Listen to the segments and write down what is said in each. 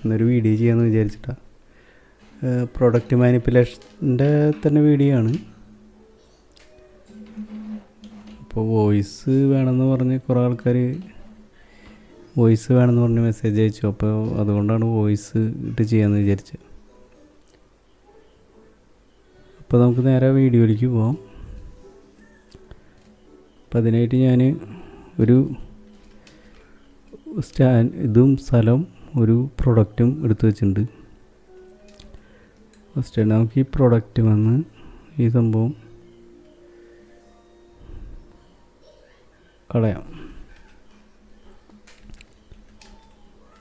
എന്നൊരു വീഡിയോ ചെയ്യാമെന്ന് വിചാരിച്ചിട്ടാണ് പ്രൊഡക്റ്റ് മാനിപ്പുലേഷന്റെ തന്നെ വീഡിയോ ആണ്. അപ്പോൾ വോയിസ് വേണമെന്ന് പറഞ്ഞ് കുറേ ആൾക്കാർ വോയിസ് വേണമെന്ന് പറഞ്ഞ് മെസ്സേജ് അയച്ചു. അപ്പോൾ അതുകൊണ്ടാണ് വോയിസ് ഇട്ട് ചെയ്യാമെന്ന് വിചാരിച്ചത് അപ്പോൾ നമുക്ക് നേരെ വീഡിയോയിലേക്ക് പോവാം. അപ്പം അതിനായിട്ട് ഞാൻ ഒരു സ്റ്റാൻ ഇതും സ്ഥലം ഒരു പ്രൊഡക്റ്റും എടുത്തു വെച്ചിട്ടുണ്ട്. ഫസ്റ്റ് നമുക്ക് ഈ പ്രൊഡക്റ്റ് വന്ന് ഈ സംഭവം കളയാം.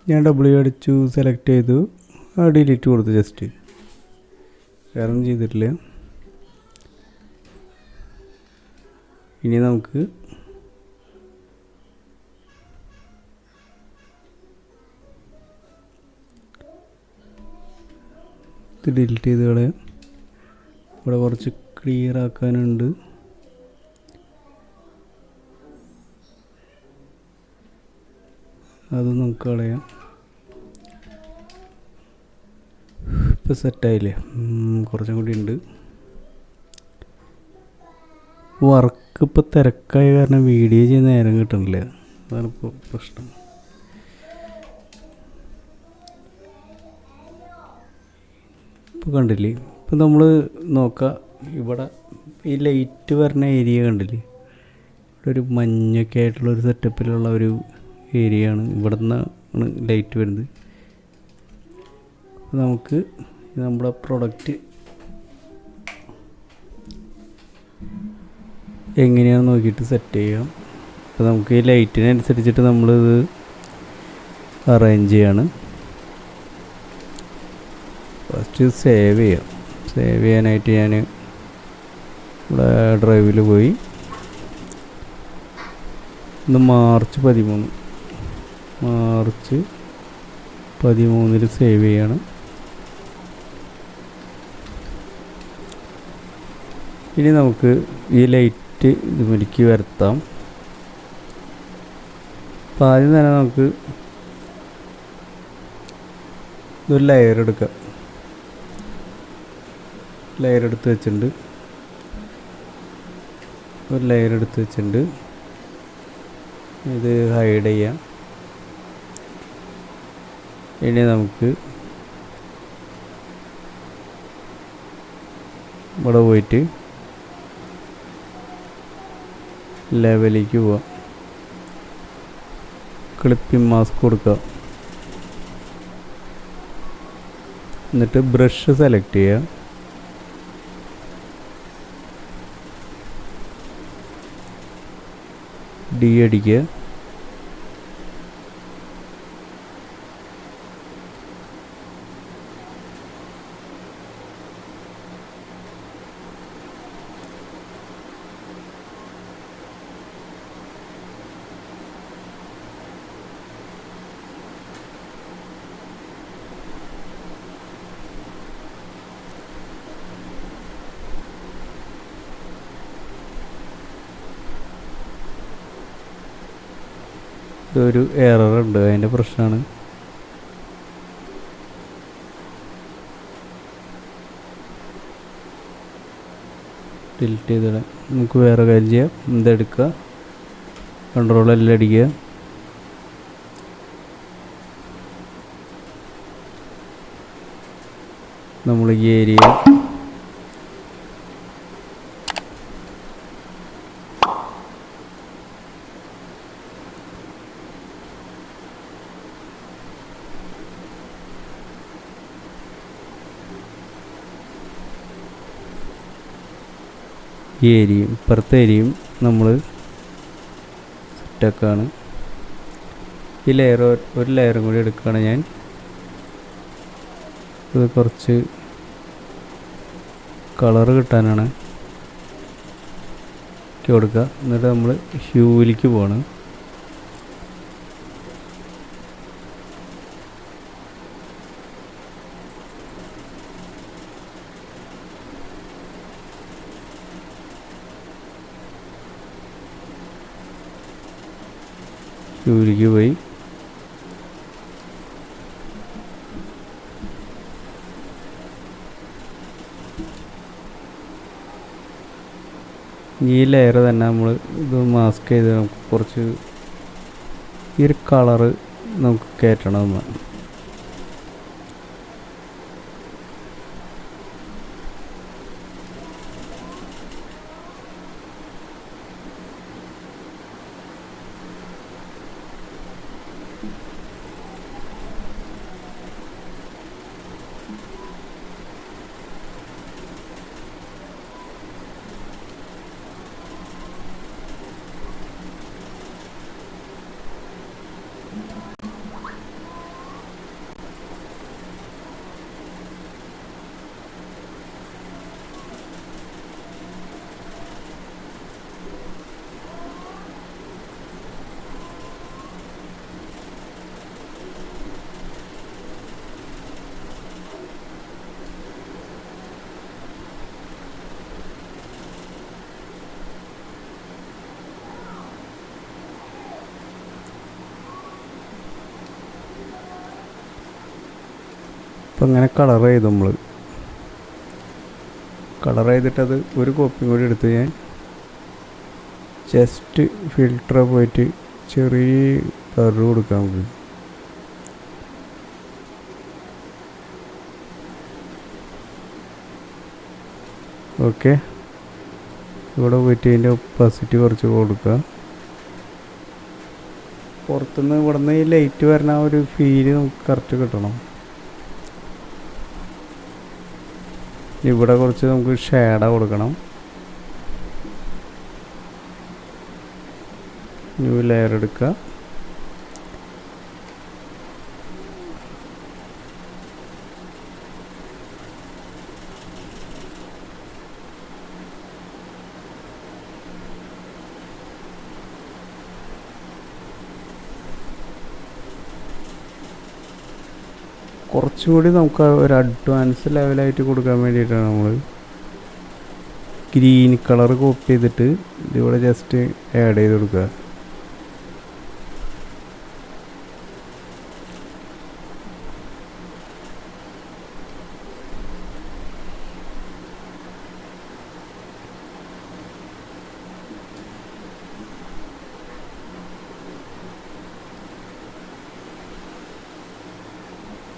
ഞാൻ ഡബ്ല്യു അടിച്ചു സെലക്ട് ചെയ്തു ഡിലീറ്റ് കൊടുത്തു ജസ്റ്റ് വേറെ ചെയ്തിട്ടില്ല. ഇനി നമുക്ക് ഇത് ഡിലീറ്റ് ചെയ്ത് കളയാം ഇവിടെ കുറച്ച് ക്ലിയർ ആക്കാനുണ്ട്. അത് നമുക്ക് കളയാം. ഇപ്പം സെറ്റായില്ലേ കുറച്ചും കൂടി ഉണ്ട്. വർക്ക് ഇപ്പോൾ തിരക്കായ കാരണം വീഡിയോ ചെയ്യാൻ നേരം കിട്ടണില്ല. അതാണ് ഇപ്പോൾ പ്രശ്നം. ഇപ്പോൾ കണ്ടില്ലേ? ഇപ്പം നമ്മൾ നോക്കുക ഇവിടെ ഈ ലൈറ്റ് വരുന്ന ഏരിയ കണ്ടില്ലേ? ഇവിടെ ഒരു മഞ്ഞൊക്കെ ആയിട്ടുള്ള ഒരു സെറ്റപ്പിലുള്ള ഒരു ഏരിയ ആണ് ഇവിടെ നിന്നാണ് ലൈറ്റ് വരുന്നത്. നമുക്ക് നമ്മുടെ പ്രൊഡക്റ്റ് എങ്ങനെയാണ് നോക്കിയിട്ട് സെറ്റ് ചെയ്യാം. അപ്പോൾ നമുക്ക് ഈ ലൈറ്റിനനുസരിച്ചിട്ട് നമ്മളിത് അറേഞ്ച് ചെയ്യാണ്. ഫസ്റ്റ് സേവ് ചെയ്യാം. സേവ് ചെയ്യാനായിട്ട് ഞാൻ ഇവിടെ ഡ്രൈവിൽ പോയി. ഇന്ന് മാർച്ച് പതിമൂന്ന്. മാർച്ച് പതിമൂന്നിൽ സേവ് ചെയ്യാണ്. ഇനി നമുക്ക് ഈ ലൈറ്റ് ഇത് ഇതുമലിക്ക് വരുത്താം. അപ്പം ആദ്യം തന്നെ നമുക്ക് ഇതൊരു ലെയർ എടുക്കാം. ലെയർ എടുത്ത് വെച്ചിട്ടുണ്ട്. ഒരു ലെയർ എടുത്ത് വെച്ചിട്ടുണ്ട്. ഇത് ഹൈഡ് ചെയ്യാം. ഇനി നമുക്ക് ഇവിടെ പോയിട്ട് ലെവലിലേക്ക് പോവാം. ക്ലിപ്പിംഗ് മാസ്ക് കൊടുക്കുക എന്നിട്ട് ബ്രഷ് സെലക്ട് ചെയ്യുക ഡി അടിക്കുക. ഇതൊരു എററുണ്ട് അതിന്റെ പ്രശ്നമാണ് ഡിലിറ്റ് ചെയ്തിടാം. നമുക്ക് വേറെ കാര്യം ചെയ്യാം. ഇതെടുക്കുക. കൺട്രോൾ എല്ലാം അടിക്കുക. നമ്മൾ ഈ ഏരിയ ഈ ഏരിയയും ഇപ്പുറത്തെ ഏരിയയും നമ്മൾ സെറ്റാക്കാണ് ഈ ലെയർ ഒരു ലെയറും കൂടി എടുക്കുകയാണ് ഞാൻ. ഇത് കുറച്ച് കളറ് കിട്ടാനാണ്. കൊടുക്കുക. എന്നിട്ട് നമ്മൾ ഹ്യൂവിലേക്ക് പോവാണ്. ജോലിക്ക് പോയി. ഈ ലെയർ തന്നെ നമ്മൾ ഇത് മാസ്ക് ചെയ്ത് നമുക്ക് കുറച്ച് ഈ ഒരു കളറ് നമുക്ക് കയറ്റണം എന്നാണ് ഇപ്പം ഇങ്ങനെ കളർ ചെയ്തു നമ്മൾ കളർ ചെയ്തിട്ടത് ഒരു കോപ്പിയും കൂടി എടുത്ത് ഞാൻ ജസ്റ്റ് ഫിൽട്ടർ പോയിട്ട് ചെറിയ കളർ കൊടുക്കാം നമുക്ക്. ഓക്കെ ഇവിടെ പോയിട്ട് ഇതിന്റെ ഒപ്പാസിറ്റി കുറച്ച് കൊടുക്കുക. പുറത്തുനിന്ന് ഇവിടുന്ന് ഈ ലൈറ്റ് വരുന്ന ആ ഒരു ഫീൽ നമുക്ക് കറക്റ്റ് കിട്ടണം. ഇവിടെ കുറച്ച് നമുക്ക് ഷേഡ കൊടുക്കണം. ന്യൂ ലെയർ എടുക്കുക. കുറച്ചും കൂടി നമുക്ക് ഒരു അഡ്വാൻസ് ലെവലായിട്ട് കൊടുക്കാൻ വേണ്ടിയിട്ടാണ് നമ്മൾ ഗ്രീൻ കളർ കോപ്പി ചെയ്തിട്ട് ഇതിവിടെ ജസ്റ്റ് ആഡ് ചെയ്ത് കൊടുക്കുക.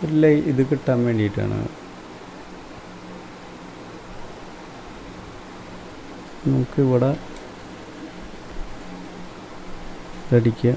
ഇല്ല ഇത് കിട്ടാൻ വേണ്ടിയിട്ടാണ്. നമുക്കിവിടെ അടിക്കുക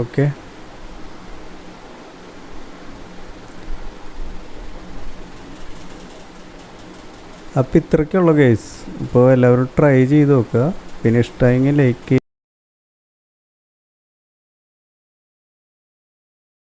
ഓക്കെ അപ്പോൾ ഇത്രയ്ക്കുള്ള കേസ് ഇപ്പോൾ എല്ലാവരും ട്രൈ ചെയ്ത് നോക്കുക. പിന്നെ ഇഷ്ടമായെങ്കിൽ ലൈക്ക്